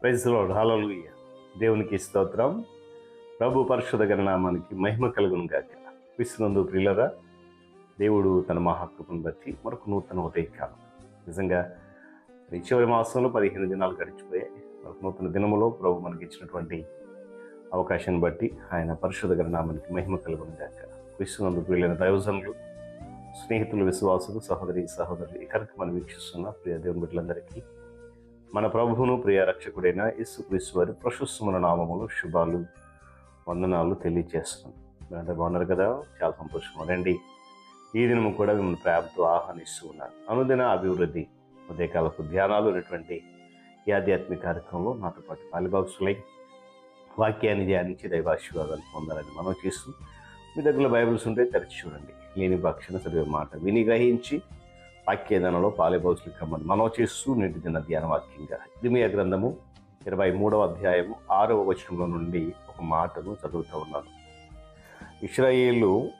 Praise load దేవునికి స్తోత్రం. ప్రభు పరిశుధ గణనామానికి మహిమ కలుగును గాక విశ్వనందు ప్రియులరా దేవుడు తన మహాకృపను బట్టి మరొక నూతన ఉదయకాలం. నిజంగా చివరి మాసంలో పదిహేను దినాలు గడిచిపోయాయి. మరొక నూతన దినములో ప్రభు మనకి ఇచ్చినటువంటి అవకాశాన్ని బట్టి ఆయన పరిశుద్ధ గణనామానికి మహిమ కలుగును గాక విశ్వనందు ప్రియులైన దైవజనులు స్నేహితులు విశ్వాసులు సహోదరి సహోదరులు ఇక్కడికి మనం వీక్షిస్తున్న ప్రియ దేవుని బిడ్డలందరికీ మన ప్రభువును ప్రియ రక్షకుడైన యేసు వారి ప్రశస్తమైన నామములు శుభాలు వందనాలు తెలియజేస్తున్నాం మీరంతా బాగున్నారు కదా? చాలా సంతోషం రండి ఈ దినము కూడా మిమ్మల్ని ప్రేమతో ఆహ్వానిస్తూ ఉన్నాను. అనుదిన అభివృద్ధి ఉదయకాలపు ధ్యానాలు ఉన్నటువంటి ఈ ఆధ్యాత్మిక కార్యక్రమంలో నాతో పాటు పాలిబాక్సులై వాక్యాన్ని ధ్యానించి దైవాశీర్వాదాలు పొందాలని మనం చేస్తూ మీ దగ్గర బైబిల్స్ ఉంటే తెరిచి చూడండి. లేని పక్షాన చదివే మాట విని గ్రహించి వాక్యదానంలో పాలిబాక్సులు కమ్మని మనం చేస్తూ నేటి దిన ధ్యాన వాక్యంగా ఇదిమియ గ్రంథము ఇరవై మూడవ అధ్యాయము ఆరవ వచనంలో నుండి ఒక మాటను చదువుతూ ఉన్నాను. ఇస్రాయేలు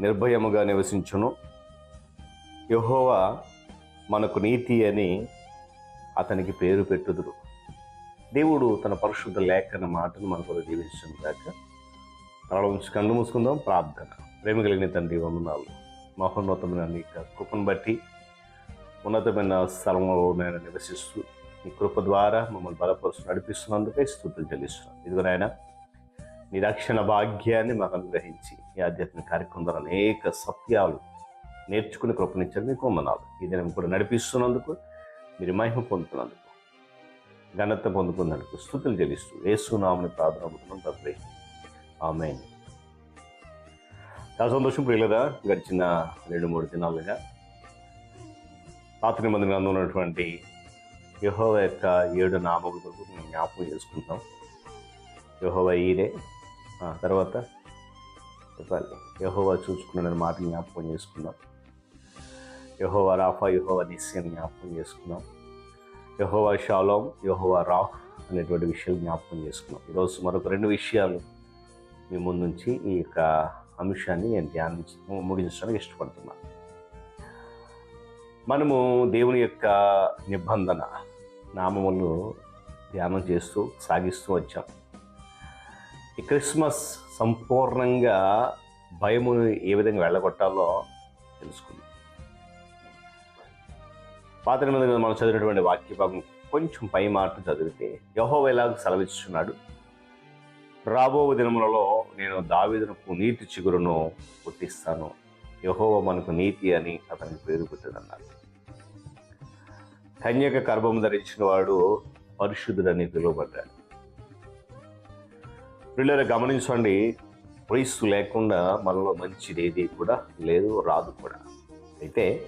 నిర్భయముగా నివసించును. యహోవా మనకు నీతి అని అతనికి పేరు పెట్టుదురు. దేవుడు తన పరిశుద్ధ లేఖన మాటను మనకు దీవించను కాక తల ఉంచి కళ్ళు మూసుకుందాం ప్రార్థన. ప్రేమ కలిగిన తండ్రి వందనాలు. మహోన్నతమైన నీ కృపను బట్టి ఉన్నతమైన స్థలంలో నేను నివసిస్తూ నీ కృప ద్వారా మమ్మల్ని బలపరుచు నడిపిస్తున్నందుకే స్థుతులు చెల్లిస్తున్నాను ఇదిగోనైనా నీ రక్షణ భాగ్యాన్ని మాకు అనుగ్రహించి ఈ ఆధ్యాత్మిక కార్యక్రమం ద్వారా అనేక సత్యాలు నేర్చుకుని కృపణించాలి మీకు వందనాలు. ఈ దినం కూడా నడిపిస్తున్నందుకు మీరు మహిమ పొందుతున్నందుకు ఘనత పొందుకున్నందుకు స్థుతులు చెల్లిస్తూ ఏసునామని ప్రార్థన అవుతున్నాం తండ్రి ఆమె చాలా సంతోషం ప్రియులరా గడిచిన రెండు మూడు దినాలుగా. పాత నిబంధన ఉన్నటువంటి యహోవ యొక్క ఏడు నామముల కొరకు మేము జ్ఞాపకం చేసుకుంటాం యహోవ ఈరే తర్వాత చెప్పాలి. యహోవ చూసుకున్న మాట జ్ఞాపకం చేసుకున్నాం యహోవ రాఫా యహోవ నిశ్చయం జ్ఞాపకం చేసుకున్నాం యహోవ షాలోం యహోవ రాఫ్ అనేటువంటి విషయాలు జ్ఞాపకం చేసుకున్నాం ఈరోజు మరొక రెండు విషయాలు మీ ముందుంచి ఈ యొక్క అంశాన్ని నేను ధ్యానించి ముగించడానికి ఇష్టపడుతున్నాను మనము దేవుని యొక్క నిబంధన నామములు ధ్యానం చేస్తూ సాగిస్తూ వచ్చాం. ఈ క్రిస్మస్ సంపూర్ణంగా భయమును ఏ విధంగా వెళ్ళగొట్టాలో తెలుసుకుంది. పాత నిబంధనలో మనం చదివినటువంటి వాక్య భాగం కొంచెం పై మాట చదివితే యహో ఎలాగ సెలవిస్తున్నాడు రాబో దినములలో నేను దావిదనకు నీతి చిగురును పుట్టిస్తాను. యహోవ మనకు నీతి అని అతనికి పేరు పెట్టదన్నారు కన్యక గర్భం ధరించిన వాడు పరిశుద్ధుడని పిలువబడ్డాడు. పిల్లలు గమనించండి ప్రైస్ లేకుండా మనలో మంచిది ఏది కూడా లేదు రాదు కూడా. అయితే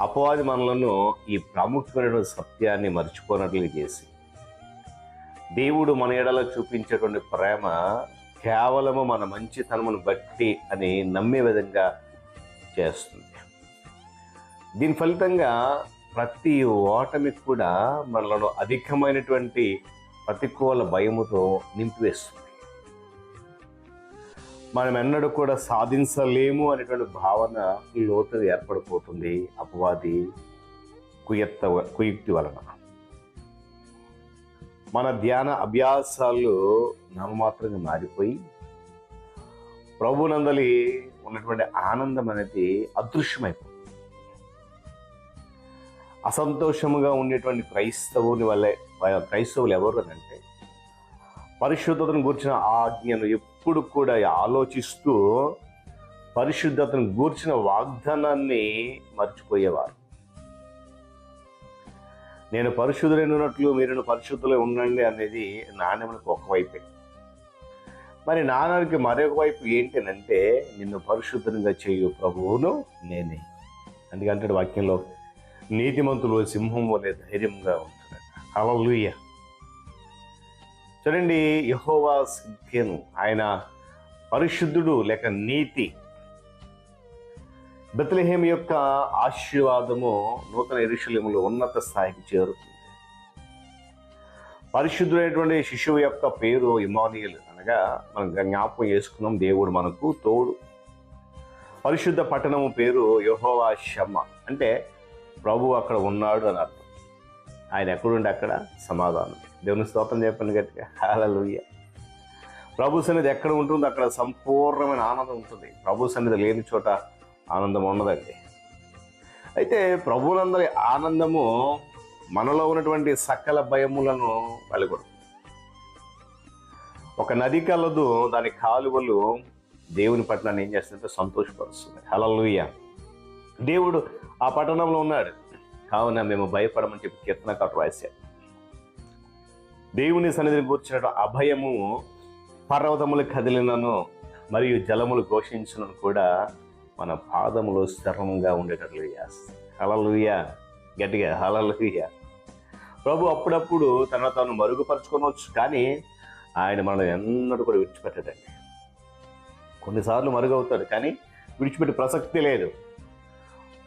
అపవాది మనలను ఈ ప్రాముఖ్యమైన సత్యాన్ని మర్చిపోనట్లు చేసి దేవుడు మన ఎడలో చూపించేటువంటి ప్రేమ కేవలము మన మంచితనమును బట్టి అని నమ్మే విధంగా చేస్తుంది. దీని ఫలితంగా ప్రతి ఓటమి కూడా మనలను అధికమైనటువంటి ప్రతికూల భయముతో నింపివేస్తుంది. మనం ఎన్నడూ కూడా సాధించలేము అనేటువంటి భావన లోతు ఏర్పడిపోతుంది. అపవాది కుయత్త కుయుక్తి వలన. మన ధ్యాన అభ్యాసాలు నామమాత్రంగా మారిపోయి ప్రభునందలి ఉన్నటువంటి ఆనందం అనేది అదృశ్యమైపోతుంది. అసంతోషముగా ఉండేటువంటి క్రైస్తవుని వల్లే క్రైస్తవులు ఎవరు అంటే పరిశుద్ధతను గూర్చిన ఆజ్ఞను ఎప్పుడు కూడా ఆలోచిస్తూ పరిశుద్ధతను గూర్చిన వాగ్దానాన్ని మర్చిపోయేవారు. నేను పరిశుద్ధులైనట్లు మీరు పరిశుద్ధులై ఉండండి అనేది నాణ్యములకు ఒకవైపే మరి నాణ్యానికి మరొక వైపు ఏంటనంటే నిన్ను పరిశుద్ధంగా చేయు ప్రభువును నేనే. అందుకంటే వాక్యంలో నీతిమంతులు సింహం వలె ధైర్యంగా ఉంటున్నాడు హల్లెలూయా. చూడండి యహోవా సిద్ధ్యను ఆయన పరిశుద్ధుడు లేక నీతి బెత్లహేం యొక్క ఆశీర్వాదము నూతన ఎరుషులేములో ఉన్నత స్థాయికి చేరుతుంది. పరిశుద్ధుడైనటువంటి శిశువు యొక్క పేరు ఇమానియల్ అనగా మనం జ్ఞాపకం చేసుకున్నాం దేవుడు మనకు తోడు. పరిశుద్ధ పట్టణము పేరు యహోవా శమ్మ అంటే ప్రభు అక్కడ ఉన్నాడు అని అర్థం. ఆయన ఎక్కడుండి అక్కడ? సమాధానం. దేవుని స్తోత్రం చెప్పండి గట్టిగా. హాలలుయ్య ప్రభు సన్నిధి ఎక్కడ ఉంటుందో అక్కడ సంపూర్ణమైన ఆనందం ఉంటుంది. ప్రభు సన్నిధి లేని చోట ఆనందం ఉండదండి అయితే ప్రభువులందరి ఆనందము మనలో ఉన్నటువంటి సకల భయములను వెలుగొడుతుంది ఒక నది కలదు దాని కాలువలు దేవుని పట్టణాన్ని ఏం చేస్తుందంటే సంతోషపరుస్తుంది హలలుయ దేవుడు ఆ పట్టణంలో ఉన్నాడు. కావున మేము భయపడమని చెప్పి కీర్తన కట్టు రాశారు దేవుని సన్నిధిని కూర్చున్న అభయము పర్వతములు కదిలినను మరియు జలములు ఘోషించునను కూడా మన పాదములు స్థిరంగా ఉండేటట్లు చేస్తాయి హలలుయ గట్టిగా హలలుయ ప్రభు అప్పుడప్పుడు తన తాను మరుగుపరచుకోవచ్చు కానీ ఆయన మనం ఎన్నడూ కూడా విడిచిపెట్టడండి. కొన్నిసార్లు మరుగవుతాడు కానీ విడిచిపెట్టే ప్రసక్తి లేదు.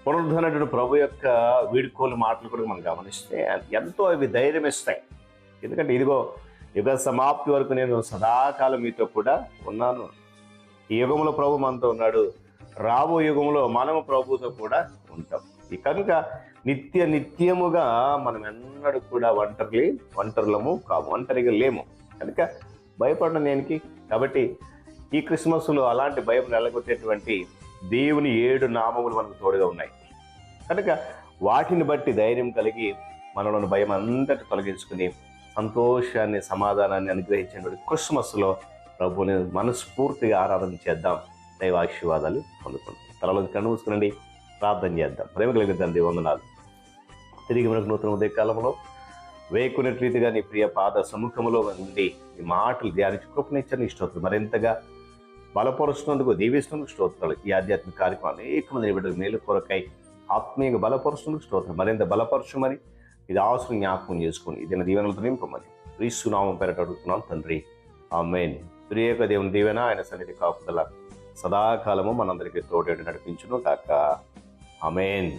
పునరుద్ధరణుడు ప్రభు యొక్క వీడుకోలు మాటలు కూడా మనం గమనిస్తే ఎంతో అవి ధైర్యం ఇస్తాయి ఎందుకంటే ఇదిగో యుగ సమాప్తి వరకు నేను సదాకాలం మీతో కూడా ఉన్నాను. ఈ యుగంలో ప్రభు మనతో ఉన్నాడు. రాబో యుగంలో మనము ప్రభుతో కూడా ఉంటాం. ఈ కనుక నిత్య నిత్యముగా మనం ఎన్నడూ కూడా ఒంటరి ఒంటరులము కాము ఒంటరిగా లేము. కనుక భయపడిన దేనికి? కాబట్టి ఈ క్రిస్మస్లో అలాంటి భయం నెలగొట్టేటువంటి దేవుని ఏడు నామములు మనకు తోడుగా ఉన్నాయి. కనుక వాటిని బట్టి ధైర్యం కలిగి మనలోని భయం అంతటి తొలగించుకుని సంతోషాన్ని సమాధానాన్ని అనుగ్రహించినటువంటి క్రిస్మస్లో ప్రభుని మనస్ఫూర్తిగా ఆరాధన చేద్దాం. దైవాశీర్వాదాలు పొందుకుంటాం. తలలో కన్ను మూసుకునండి ప్రార్థన చేద్దాం. ప్రేమ కలిగిన తండ్రి వందనాలు. తిరిగి మనకు నూతన ఉదయ కాలంలో వేకునే రీతిగా నీ ప్రియ పాద సముఖములో ఉండి ఈ మాటలు ధ్యానించి కృపణించని స్తోత్రం. మరింతగా బలపరుస్తున్నందుకు దీవిస్తున్నందుకు స్తోత్రాలు. ఈ ఆధ్యాత్మిక కార్యక్రమం అనేక మంది బిడ్డలు మేలు కొరకై ఆత్మీయంగా బలపరుస్తున్నందుకు స్తోత్రం. మరింత బలపరచమని ఇది అవసరం జ్ఞాపకం చేసుకుని ఇది దీవెనలతో నింపమని క్రీస్తునామం పేరట అడుగుతున్నాం తండ్రి. ఆ మెయిన్ ప్రియక దేవుని దీవెన ఆయన సన్నిధి కాపుదల సదాకాలము మనందరికీ తోడేడు నడిపించును కాక అమేన్